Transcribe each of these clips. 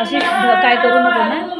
अशी काय करू नको ना?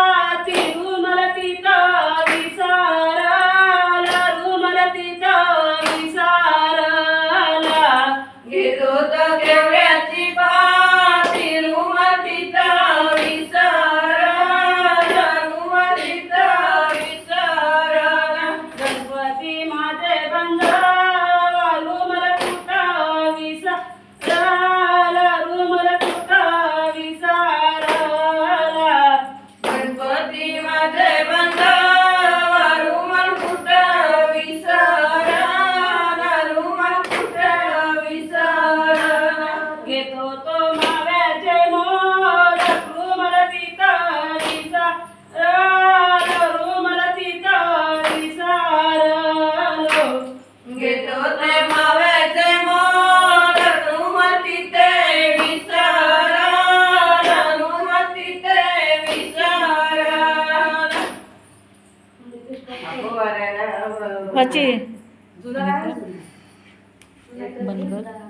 बंद